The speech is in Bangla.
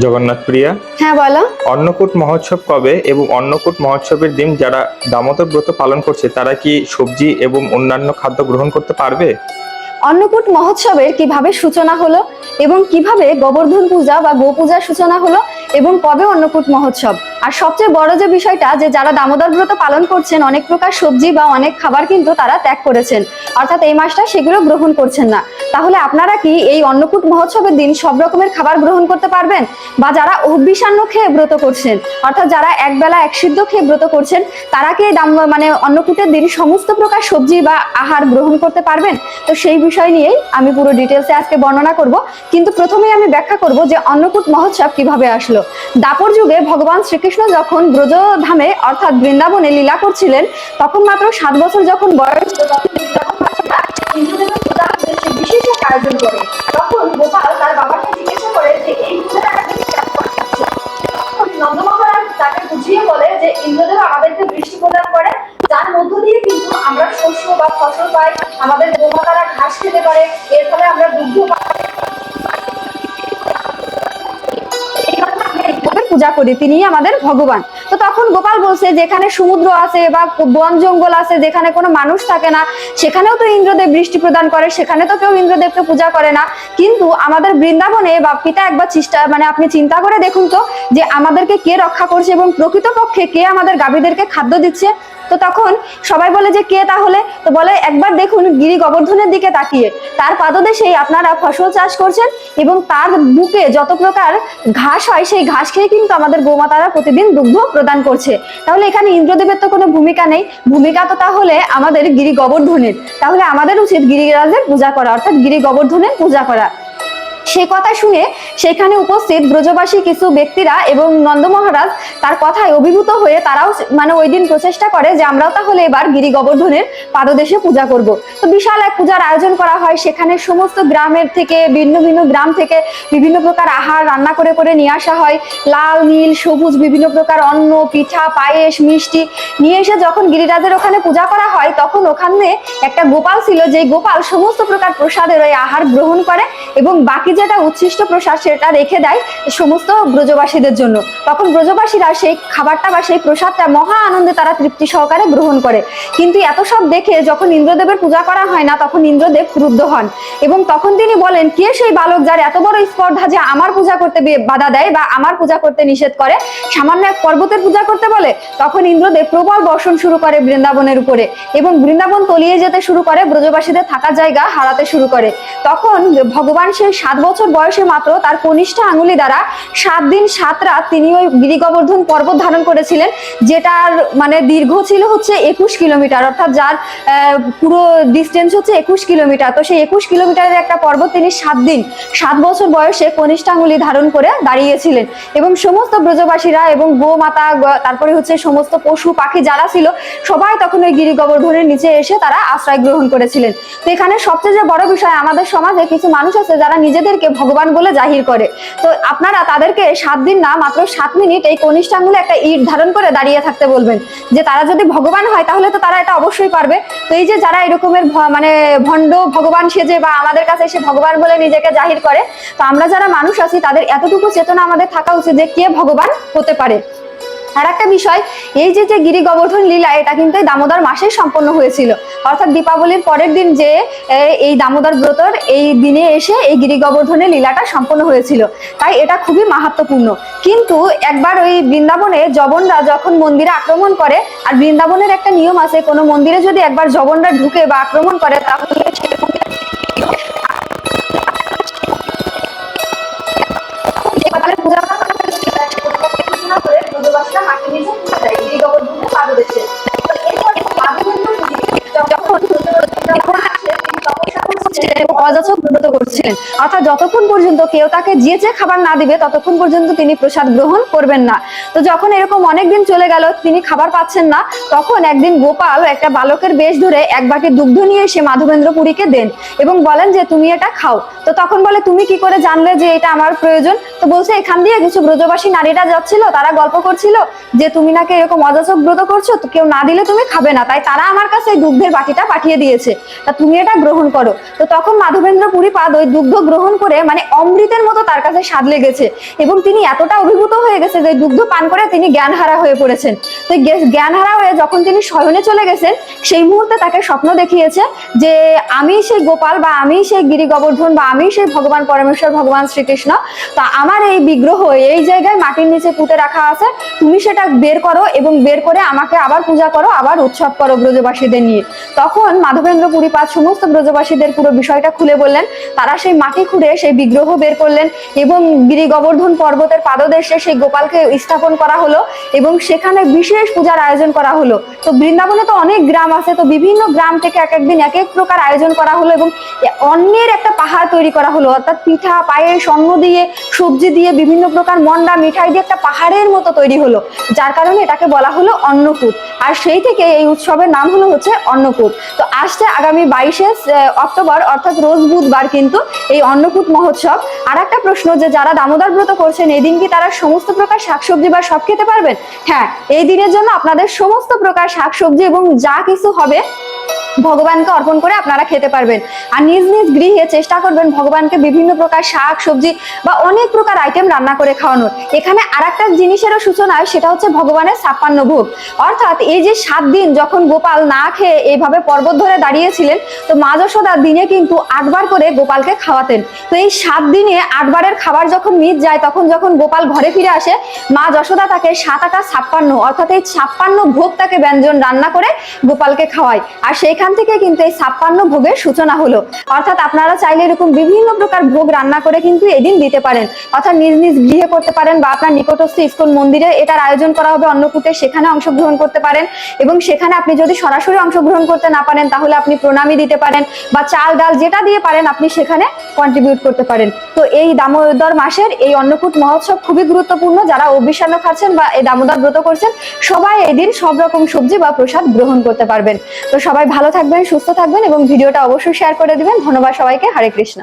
জগন্নাথ প্রিয়া। হ্যাঁ বলো। অন্নকূট মহোৎসব কবে এবং অন্নকূট মহোৎসবের দিন যারা দামোদর ব্রত পালন করছে তারা কি সবজি এবং অন্যান্য খাদ্য গ্রহণ করতে পারবে? অন্নকূট মহোৎসবের কীভাবে সূচনা হলো এবং কীভাবে গোবর্ধন পূজা বা গোপূজার সূচনা হলো এবং কবে অন্নকূট মহোৎসব? আর সবচেয়ে বড় যে বিষয়টা, যে যারা দামোদর ব্রত পালন করছেন, অনেক প্রকার সবজি বা অনেক খাবার কিন্তু তারা ত্যাগ করেছেন। অর্থাৎ এই মাসটা সেগুলো গ্রহণ করছেন না। তাহলে আপনারা কি এই অন্নকূট মহোৎসবের দিন সব রকমের খাবার গ্রহণ করতে পারবেন? বা যারা অভিসান্ন খেয়ে ব্রত করছেন, অর্থাৎ যারা একবেলা এক সিদ্ধ খেয়ে ব্রত করছেন, তারা কি দাম মানে অন্নকূটের দিন সমস্ত প্রকার সবজি বা আহার গ্রহণ করতে পারবেন? তো সেই বিষয় নিয়েই আমি পুরো ডিটেলসে আজকে বর্ণনা করব। কিন্তু প্রথমেই আমি ব্যাখ্যা করব যে অন্নকূট মহোৎসব কীভাবে আসলো। দাপর যুগে ভগবান শ্রীকৃষ্ণ যখন ব্রজধামে, অর্থাৎ বৃন্দাবনে লীলা করছিলেন, তখন মাত্র সাত বছর যখন বয়স আমাদেরকে বৃষ্টি প্রদান করে? মধ্য দিয়ে কিন্তু আমরা শস্য বা ফসল পাই, আমাদের গোমাতারা ঘাস খেতে পারে করি তিনি আমাদের ভগবান। তো তখন গোপাল বলছে, যেখানে সমুদ্র আছে বা বন জঙ্গল আছে, যেখানে কোনো মানুষ থাকে না, সেখানেও তো ইন্দ্রদেব বৃষ্টি প্রদান করে, সেখানে তো কেউ ইন্দ্রদেবকে পূজা করে না। কিন্তু আমাদের বৃন্দাবনে বা পিতা একবার চেষ্টা মানে আপনি চিন্তা করে দেখুন তো, যে আমাদেরকে কে রক্ষা করছে এবং প্রকৃতপক্ষে কে আমাদের গাভীদেরকে খাদ্য দিচ্ছে? তো তখন সবাই বলে যে কে তাহলে? তো বলে, একবার দেখুন গিরি গোবর্ধনের দিকে তাকিয়ে। তার পাদদেশেই আপনারা ফসল চাষ করছেন এবং তার বুকে যত প্রকার ঘাস হয়, সেই ঘাস খেয়ে কিন্তু আমাদের গোমাতারা প্রতিদিন দুগ্ধ প্রদান করছে। তাহলে এখানে ইন্দ্রদেবের তো কোনো ভূমিকা নেই। ভূমিকা তো তাহলে আমাদের গিরি গোবর্ধনের। তাহলে আমাদের উচিত গিরিরাজের পূজা করা, অর্থাৎ গিরি গোবর্ধনের পূজা করা। সে কথা শুনে সেখানে উপস্থিত ব্রজবাসী কিছু ব্যক্তিরা এবং নন্দ মহারাজ তার কথায় অভিভূত হয়ে তারাও মানে ওই দিন প্রচেষ্টা করে যে আমরাও তাহলে এবার গিরি গোবর্ধনের পাদদেশে পূজা করব। তো বিশাল এক পূজার আয়োজন করা হয়। সেখানে সমস্ত গ্রামের থেকে, ভিন্ন ভিন্ন গ্রাম থেকে বিভিন্ন প্রকার আহার রান্না করে করে নিয়ে আসা হয়। লাল, নীল, সবুজ বিভিন্ন প্রকার অন্ন, পিঠা, পায়েস, মিষ্টি নিয়ে এসে যখন গিরিরাজের ওখানে পূজা করা হয়, তখন ওখানে একটা গোপাল ছিল। যে গোপাল সমস্ত প্রকার প্রসাদের ওই আহার গ্রহণ করে এবং বাকি যেটা উচ্ছিষ্ট প্রসাদ সেটা রেখে দেয় সমস্ত ব্রজবাসীদের জন্য। তখন ব্রজবাসীরা সেই খাবারটা বা সেই প্রসাদটা মহা আনন্দে তারা তৃপ্তি সহকারে গ্রহণ করে। কিন্তু এত সব দেখে যখন ইন্দ্রদেবের পূজা করা হয় না, তখন ইন্দ্রদেব ক্রুদ্ধ হন এবং তখন তিনি বলেন, কে সেই বালক যার এত বড় স্পর্ধা যে আমার পূজা করতে বাধা দেয় বা আমার পূজা করতে নিষেধ করে? সামান্য এক পর্বতের পূজা করতে বলে? তখন ইন্দ্রদেব প্রবল বর্ষণ শুরু করে বৃন্দাবনের উপরে এবং বৃন্দাবন তলিয়ে যেতে শুরু করে। ব্রজবাসীদের থাকার জায়গা হারাতে শুরু করে। তখন ভগবান সেই সাত বছর বয়সে মাত্র তার কনিষ্ঠ আঙুলি দ্বারা সাত দিন সাত রাত তিনি ওই গিরিগোবর্ধন পর্বত ধারণ করেছিলেন, যেটার মানে দীর্ঘ ছিল হচ্ছে একুশ কিলোমিটার, অর্থাৎ যার পুরো ডিস্টেন্স হচ্ছে একুশ কিলোমিটার। তো সেই একুশ কিলোমিটারের একটা পর্বত তিনি সাত দিন, সাত বছর বয়সে কনিষ্ঠ আঙুলি ধারণ করে দাঁড়িয়েছিলেন। এবং সমস্ত ব্রজবাসীরা এবং গ- তারপরে হচ্ছে সমস্ত পশু পাখি যারা ছিল, সবাই তখন ওই গিরি গোবর্ধনের নিচে এসে তারা আশ্রয় গ্রহণ করেছিলেন। তো এখানে সবচেয়ে যে বড় বিষয় আমাদের সমাজে কিছু মানুষ আছে যারা নিজেদেরকে ভগবান বলে জাহির করে। তো আপনারা তাদেরকে সাত দিন না, মাত্র সাত মিনিট এই কনিষ্ঠ আঙুলে একটা ইট ধারণ করে দাঁড়িয়ে থাকতে বলবেন। যে তারা যদি ভগবান হয়, তাহলে তো তারা এটা অবশ্যই পারবে। তো এই যে যারা এরকমের মানে ভণ্ড ভগবান সেজে বা আমাদের কাছে এসে ভগবান বলে নিজেকে জাহির করে, তো আমরা যারা মানুষ আছি, তাদের এতটুকু চেতনা আমাদের থাকা উচিত যে কে ভগবান হতে পারে। আর একটা বিষয়, এই যে যে গিরি গোবর্ধন লীলা, এটা কিন্তু দামোদর মাসেই সম্পন্ন হয়েছিল। অর্থাৎ দীপাবলির পরের দিন যে এই দামোদর ব্রতর এই দিনে এসে এই গিরি গোবর্ধনের লীলাটা সম্পন্ন হয়েছিল। তাই এটা খুবই মাহাত্মপূর্ণ। কিন্তু একবার ওই বৃন্দাবনে জবনরা যখন মন্দিরে আক্রমণ করে, আর বৃন্দাবনের একটা নিয়ম আছে, কোনো মন্দিরে যদি একবার জবনরা ঢুকে বা আক্রমণ করে, তাহলে ব্রত করছিলেন অর্থাৎ যতক্ষণ পর্যন্ত কেউ তাকে যে খাবার না দিবে, ততক্ষণ পর্যন্ত তিনি প্রসাদ গ্রহণ করবেন না। তো যখন এরকম অনেক দিন চলে গেল, তিনি খাবার পাচ্ছেন না, তখন একদিন গোপাল একটা বালকের বেশ ধরে এক বাটি দুগ্ধ নিয়ে এসে মাধবেন্দ্র পুরীকে দেন এবং বলেন যে, তুমি এটা খাও। তো তখন বলে, তুমি কি করে জানলে যে এটা আমার প্রয়োজন? তো বলছে, এখান দিয়ে কিছু ব্রজবাসী নারীরা যাচ্ছিল, তারা গল্প করছিল যে, তুমি নাকি এরকম অযাচক ব্রত করছ? তো কেউ না দিলে তুমি খাবে না। তাই তারা আমার কাছে এই দুগ্ধের বাটিটা পাঠিয়ে দিয়েছে। তা তুমি এটা গ্রহণ করো। তো তখন মাধবেন্দ্র পুরী পাদ ওই দুগ্ধ গ্রহণ করে মানে অমৃতের মতো তার কাছে স্বাদ লেগেছে। এবং তিনি এতটা অভিভূত হয়ে গেছে যে দুগ্ধ পান করে তিনি জ্ঞানহারা হয়ে পড়েছেন। তো জ্ঞানহারা হয়ে যখন তিনি শয়নে চলে গেছেন, সেই মুহূর্তে তাকে স্বপ্ন দেখিয়েছে যে আমি সেই গোপাল বা আমি সেই গিরি গোবর্ধন বা আমি সেই ভগবান পরমেশ্বর, ভগবান শ্রীকৃষ্ণ। তা আমার এই বিগ্রহ এই জায়গায় মাটির নিচে পুঁতে রাখা আছে। তুমি সেটা বের করো এবং বের করে আমাকে আবার পূজা করো, আবার উৎসব করো ব্রজবাসীদের নিয়ে। তখন মাধবেন্দ্র পুরীপাদ সমস্ত ব্রজবাসীদের পুরো বিষয়টা খুলে বললেন। তারা সেই মাটি খুঁড়ে সেই বিগ্রহ বের করলেন এবং গিরি গোবর্ধন পর্বতের পাদদেশে সেই গোপালকে স্থাপন করা হলো এবং সেখানে বিশেষ পূজার আয়োজন করা হলো। তো বৃন্দাবনে তো অনেক গ্রাম আছে, তো বিভিন্ন গ্রাম থেকে এক একদিন এক এক প্রকার আয়োজন করা হলো এবং অন্যের একটা পাহাড় তৈরি করা হলো। অর্থাৎ পিঠা পায়েস অন্ন দিয়ে, সবজি দিয়ে বিভিন্ন প্রকার মন্ডা, মিঠাই দিয়ে একটা পাহাড়ের মতো তৈরি হলো। যার কারণে এটাকে বলা হলো অন্নকূট। আর সেই থেকে এই উৎসবের নাম হলো হচ্ছে অন্নকূট। তো আসছে আগামী বাইশে অক্টোবর, অর্থাৎ রোজ বুধবার কিন্তু এই অন্নকূট মহোৎসব। আর একটা প্রশ্ন যে, যারা দামোদর ব্রত করছেন এই দিন কি তারা সমস্ত প্রকার শাকসবজি বা সব খেতে পারবেন? হ্যাঁ এই দিনের জন্য আপনাদের সমস্ত প্রকার শাকসবজি এবং যা কিছু হবে ভগবানকে অর্পণ করে আপনারা খেতে পারবেন। আর নিজ নিজ গৃহে চেষ্টা করবেন ভগবানকে বিভিন্ন প্রকার শাক, সবজি বা অনেক প্রকার আইটেম রান্না করে খাওয়ানোর। এখানে আর একটা জিনিসেরও সূচনা সেটা হচ্ছে ভগবানের ছাপ্পান্ন ভোগ। অর্থাৎ এই যে সাত দিন যখন গোপাল না খেয়ে এইভাবে পর্বত ধরে দাঁড়িয়েছিলেন, তো মা যশোদা দিনে কিন্তু আটবার করে গোপালকে খাওয়াতেন। তো এই সাত দিনে আটবারের খাবার যখন মিট যায়, তখন যখন গোপাল ঘরে ফিরে আসে, মা যশোদা তাকে সাত আটা ছাপ্পান্ন, অর্থাৎ এই ছাপ্পান্ন ভোগ তাকে ব্যঞ্জন রান্না করে গোপালকে খাওয়ায়। আর সেইখান থেকে কিন্তু এই ছাপ্পান্ন ভোগের সূচনা হলো। অর্থাৎ আপনারা চাইলে এরকম বিভিন্ন প্রকার ভোগ রান্না করে কিন্তু এদিন দিতে পারেন। অর্থাৎ নিজ নিজ গৃহে করতে পারেন বা আপনার নিকটস্থ ইস্কন মন্দিরে এটার আয়োজন করা হবে, অন্নকূটে সেখানে অংশগ্রহণ করতে পারেন এবং সেখানে আপনি যদি সরাসরি অংশগ্রহণ করতে না পারেন, তাহলে আপনি প্রণামী দিতে পারেন বা চাল ডাল যেটা দিয়ে পারেন, আপনি সেখানে কন্ট্রিবিউট করতে পারেন। তো এই দামোদর মাসের এই অন্নকূট মহোৎসব খুবই গুরুত্বপূর্ণ। যারা অবিষান্ন খাচ্ছেন বা এই দামোদর ব্রত করছেন, সবাই এই দিন সব রকম সবজি বা প্রসাদ গ্রহণ করতে পারবেন। তো সবাই ভালো থাকবেন সুস্থ থাকবেন এবং ভিডিওটা অবশ্যই শেয়ার করে দিবেন। ধন্যবাদ সবাইকে। হরে কৃষ্ণ।